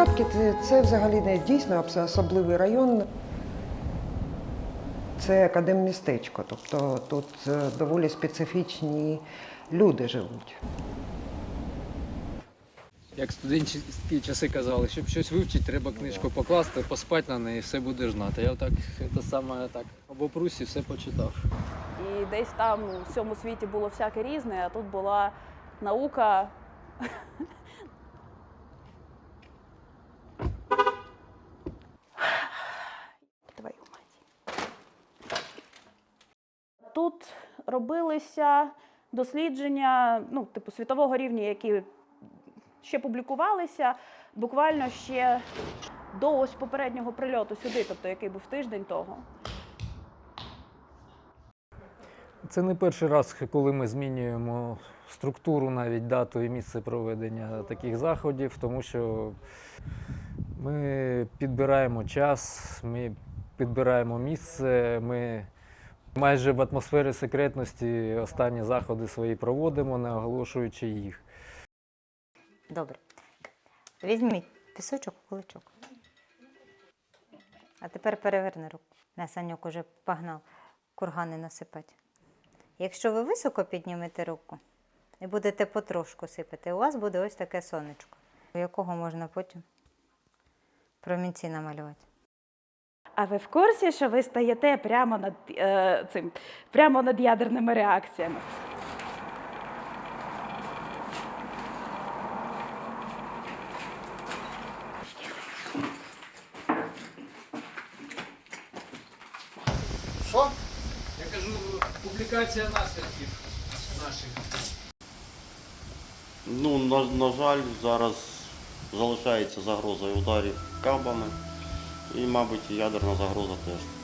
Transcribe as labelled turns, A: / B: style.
A: Бескапки це, це взагалі не дійсно особливий район. Це академмістечко, тобто тут е, доволі специфічні люди живуть.
B: Як студентські часи казали, щоб щось вивчити, треба книжку покласти, поспати на неї, і все будеш знати. Я так це саме так або прусі все почитав.
C: І десь там у всьому світі було всяке різне, а тут була наука. Тут робилися дослідження ну, типу, світового рівня, які ще публікувалися буквально ще до ось попереднього прильоту сюди, тобто який був тиждень того.
B: Це не перший раз, коли ми змінюємо структуру, навіть дату і місце проведення таких заходів, тому що ми підбираємо час, ми підбираємо місце, ми майже в атмосфері секретності останні заходи свої проводимо, не оголошуючи їх.
D: Добре. Візьміть пісочок, куличок. А тепер переверни руку. На Санюк уже погнав кургани насипати. Якщо ви високо піднімете руку і будете потрошку сипати, у вас буде ось таке сонечко, у якого можна потім промінці намалювати.
C: А ви в курсі, що ви стаєте прямо над е, цим, прямо над ядерними реакціями?
B: Що? Я кажу, публікація наслідків наших.
E: Ну, на, на жаль, зараз залишається загроза ударів кабами і, мабуть, і ядерна загроза теж.